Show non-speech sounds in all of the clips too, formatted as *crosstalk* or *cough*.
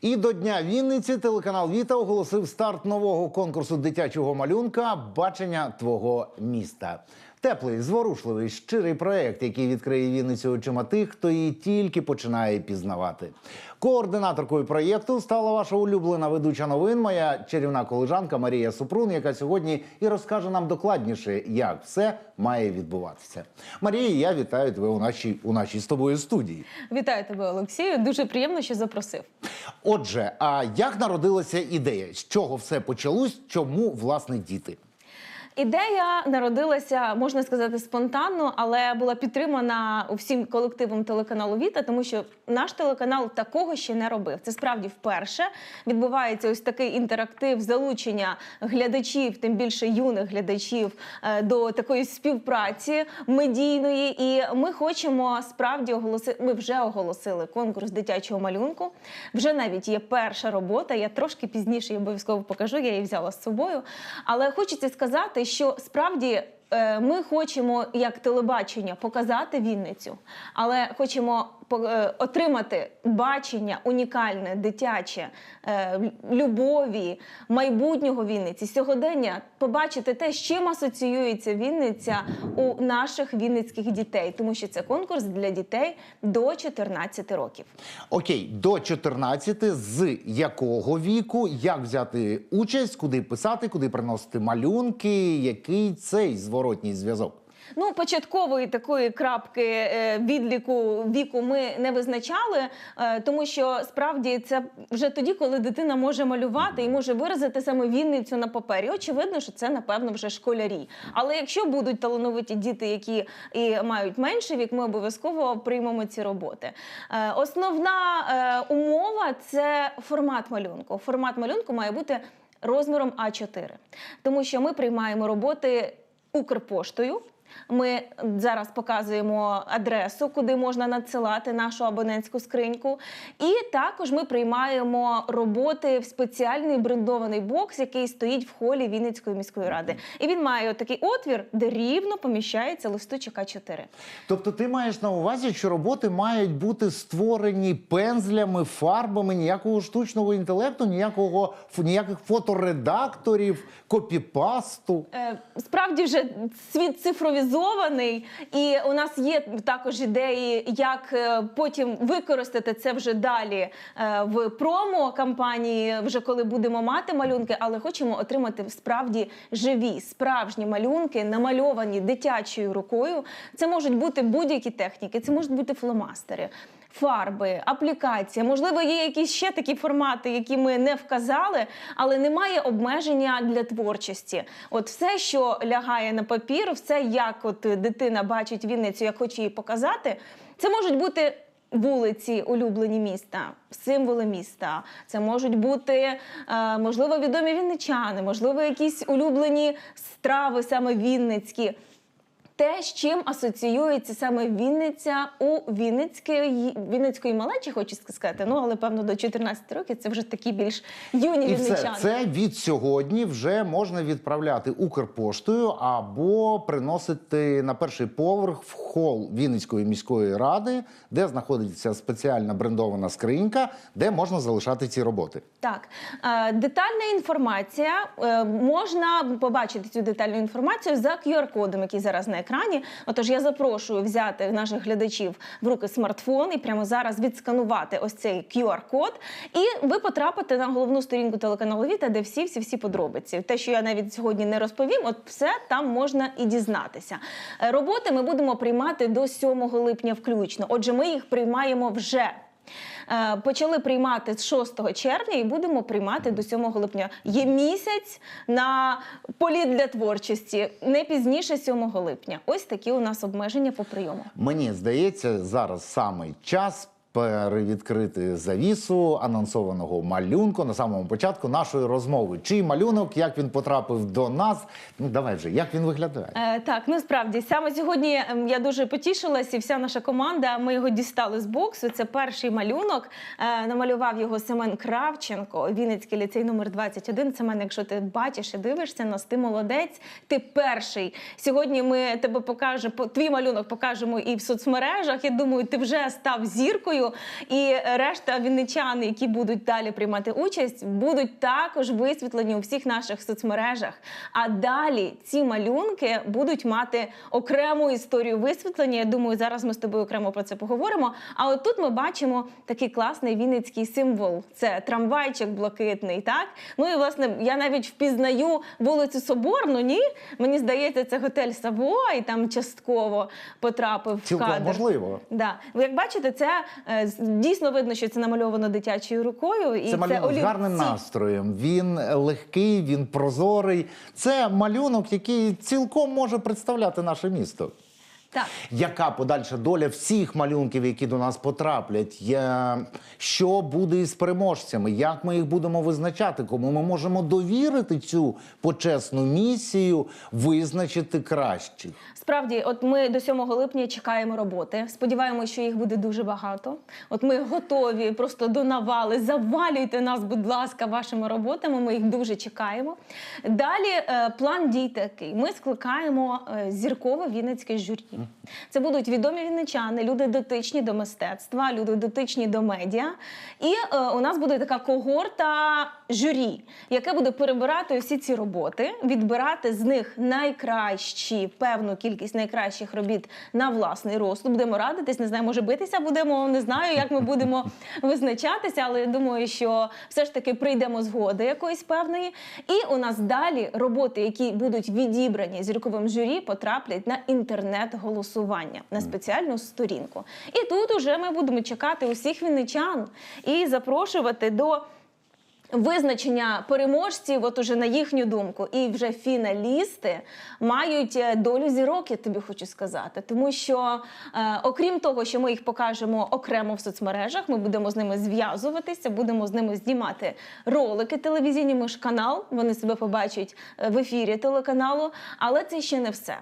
І до Дня Вінниці телеканал Віта оголосив старт нового конкурсу дитячого малюнка Бачення твого міста. Теплий, зворушливий, щирий проект, який відкриє Вінницю очима тих, хто її тільки починає пізнавати. Координаторкою проєкту стала ваша улюблена ведуча новин, моя чарівна колежанка Марія Супрун, яка сьогодні і розкаже нам докладніше, як все має відбуватися. Марія, я вітаю тебе у нашій у нашій з тобою студії. Вітаю тебе, Олексію. Дуже приємно, що запросив. Отже, а як народилася ідея? З чого все почалось? Чому власне діти? Ідея народилася, можна сказати, спонтанно, але була підтримана всім колективом телеканалу Віта, тому що наш телеканал такого ще не робив. Це справді вперше відбувається ось такий інтерактив, залучення глядачів, тим більше юних глядачів, е, до такої співпраці медійної. І ми хочемо справді оголосити. Ми вже оголосили конкурс дитячого малюнку. Вже навіть є перша робота. Я трошки пізніше її обов'язково покажу. Я її взяла з собою. Але хочеться сказати, що справді. е, Ми хочемо як телебачення показати Вінницю, але хочемо отримати бачення унікальне, дитяче, е, любові, майбутнього Вінниці, сьогодення, побачити те, з чим асоціюється Вінниця у наших вінницьких дітей, тому що це конкурс для дітей до 14 років. Окей, до 14, з якого віку, як взяти участь, куди писати, куди приносити малюнки, який цей зворотній зв'язок? Ну, початкової такої крапки е, відліку віку ми не визначали, е, тому що справді це вже тоді, коли дитина може малювати і може виразити саме Вінницю на папері. Очевидно, що це напевно вже школярі. Але якщо будуть талановиті діти, які і мають менший вік, ми обов'язково приймемо ці роботи. Е, Основна умова це формат малюнку. Формат малюнку має бути розміром А4, тому що ми приймаємо роботи Укрпоштою. Ми зараз показуємо адресу, куди можна надсилати нашу абонентську скриньку. І також ми приймаємо роботи в спеціальний брендований бокс, який стоїть в холі Вінницької міської ради. І він має такий отвір, де рівно поміщається листочок А4. Тобто ти маєш на увазі, що роботи мають бути створені пензлями, фарбами, ніякого штучного інтелекту, ніякого ніяких фоторедакторів, копіпасту. Е, Справді вже світ цифровізований, і у нас є також ідеї, як е, потім використати це вже далі е, в промо-кампанії, вже коли будемо мати малюнки, але хочемо отримати справді живі, справжні малюнки, намальовані дитячою рукою. Це можуть бути будь-які техніки, це можуть бути фломастери. Фарби, аплікація, можливо, є якісь ще такі формати, які ми не вказали, але немає обмеження для творчості. От все, що лягає на папір, все, як от дитина бачить Вінницю, як хоче її показати, це можуть бути. Вулиці улюблені міста, символи міста. Це можуть бути е, можливо відомі вінничани, можливо, якісь улюблені страви саме вінницькі. Те, з чим асоціюється саме Вінниця у Вінницької Вінницької малечі, хочу сказати. Ну але певно до 14 років це вже такі більш юні І все вінничани. це від сьогодні вже можна відправляти Укрпоштою або приносити на перший поверх в хол Вінницької міської ради, де знаходиться спеціальна брендована скринька, де можна залишати ці роботи. Так, детальна інформація е, можна побачити цю детальну інформацію за QR-кодом, який зараз на екрані. Отож, я запрошую взяти наших глядачів в руки смартфон і прямо зараз відсканувати ось цей QR-код, і ви потрапите на головну сторінку телеканалу Віта, де всі всі всі подробиці. Те, що я навіть сьогодні не розповім, от все там можна і дізнатися. Е, Роботи ми будемо приймати до 7 липня включно. Отже, ми їх приймаємо вже. Е, Почали приймати з 6 червня і будемо приймати до 7 липня. Є місяць на політ для творчості, не пізніше 7 липня. Ось такі у нас обмеження по прийому. Мені здається, зараз саме час перевідкрити завісу анонсованого малюнку на самому початку нашої розмови. Чий малюнок, як він потрапив до нас? Ну давай вже, як він виглядає? Е, так, ну справді саме сьогодні ем, я дуже потішилась, і вся наша команда. Ми його дістали з боксу. Це перший малюнок. Е, намалював його Семен Кравченко, Вінницький ліцей номер 21. Семен, якщо ти бачиш і дивишся нас, ти молодець. Ти перший. Сьогодні ми тебе покажемо, твій малюнок покажемо і в соцмережах. Я думаю, ти вже став зіркою. І решта вінничан, які будуть далі приймати участь, будуть також висвітлені у всіх наших соцмережах. А далі ці малюнки будуть мати окрему історію висвітлення. Я думаю, зараз ми з тобою окремо про це поговоримо. А от тут ми бачимо такий класний вінницький символ. Це трамвайчик блакитний. Так ну і власне я навіть впізнаю вулицю Соборну. Ні, мені здається, це готель Савой там частково потрапив в кадр. можливо. Да. Ви як бачите, це дійсно видно, що це намальовано дитячою рукою. І Це це, малюнок з гарним настроєм. Він легкий, він прозорий. Це малюнок, який цілком може представляти наше місто. Так. Яка подальша доля всіх малюнків, які до нас потраплять? Я... Що буде із переможцями? Як ми їх будемо визначати? Кому ми можемо довірити цю почесну місію визначити кращих? Справді, от ми до 7 липня чекаємо роботи. Сподіваємося, що їх буде дуже багато. От ми готові просто до навали. Завалюйте нас, будь ласка, вашими роботами. Ми їх дуже чекаємо. Далі е, план дій такий: ми скликаємо е, зіркове вінницьке журі. Це будуть відомі вінничани, люди дотичні до мистецтва, люди дотичні до медіа. І е, у нас буде така когорта журі, яке буде перебирати всі ці роботи, відбирати з них найкращі, певну кількість найкращих робіт на власний розсуд. Будемо радитись, не знаю, може битися будемо, не знаю, як ми будемо *laughs* визначатися, але я думаю, що все ж таки прийдемо згоди якоїсь певної. І у нас далі роботи, які будуть відібрані зірковим журі, потраплять на інтернет-голосування на спеціальну сторінку. І тут уже ми будемо чекати усіх вінничан і запрошувати до. Визначення переможців, от уже на їхню думку, і вже фіналісти мають е, долю зірок, я тобі хочу сказати. Тому що, е, окрім того, що ми їх покажемо окремо в соцмережах, ми будемо з ними зв'язуватися, будемо з ними знімати ролики телевізійні. Ми ж канал, вони себе побачать е, в ефірі телеканалу. Але це ще не все.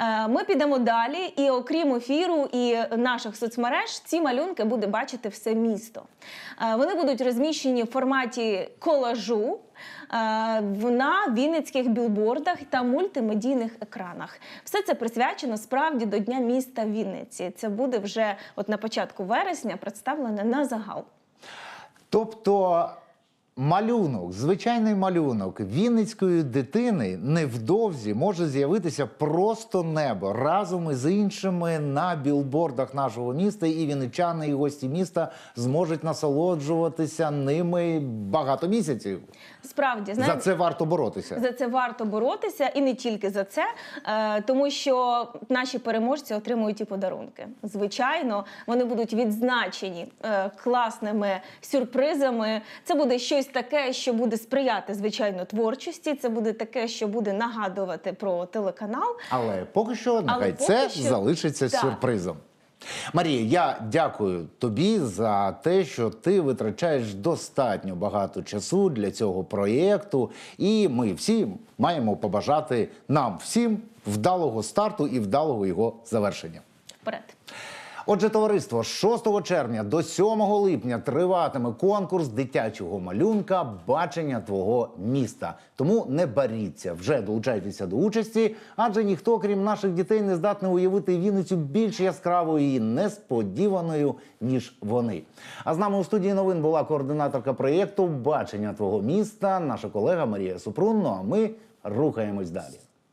Е, ми підемо далі, і окрім ефіру і наших соцмереж, ці малюнки буде бачити все місто. Е, Вони будуть розміщені в форматі колажу е, на вінницьких білбордах та мультимедійних екранах. Все це присвячено справді до Дня міста Вінниці. Це буде вже от на початку вересня представлено на загал. Тобто малюнок, звичайний малюнок вінницької дитини невдовзі може з'явитися просто небо разом із іншими на білбордах нашого міста, і вінничани, і гості міста зможуть насолоджуватися ними багато місяців. Справді, За це варто боротися. За це варто боротися, і не тільки за це, е, тому що наші переможці отримують і подарунки. Звичайно, вони будуть відзначені е, класними сюрпризами. Це буде щось таке, що буде сприяти звичайно творчості. Це буде таке, що буде нагадувати про телеканал. Але поки що нехай поки це що- залишиться Так. сюрпризом. Марія, я дякую тобі за те, що ти витрачаєш достатньо багато часу для цього проєкту, і ми всі маємо побажати нам всім вдалого старту і вдалого його завершення. Вперед. Отже, товариство, з 6 червня до 7 липня триватиме конкурс дитячого малюнка Бачення твого міста. Тому не баріться, вже долучайтеся до участі, адже ніхто, крім наших дітей, не здатний уявити Вінницю більш яскравою і несподіваною, ніж вони. А з нами у студії новин була координаторка проєкту Бачення твого міста, наша колега Марія Супрун. Ну а ми рухаємось далі.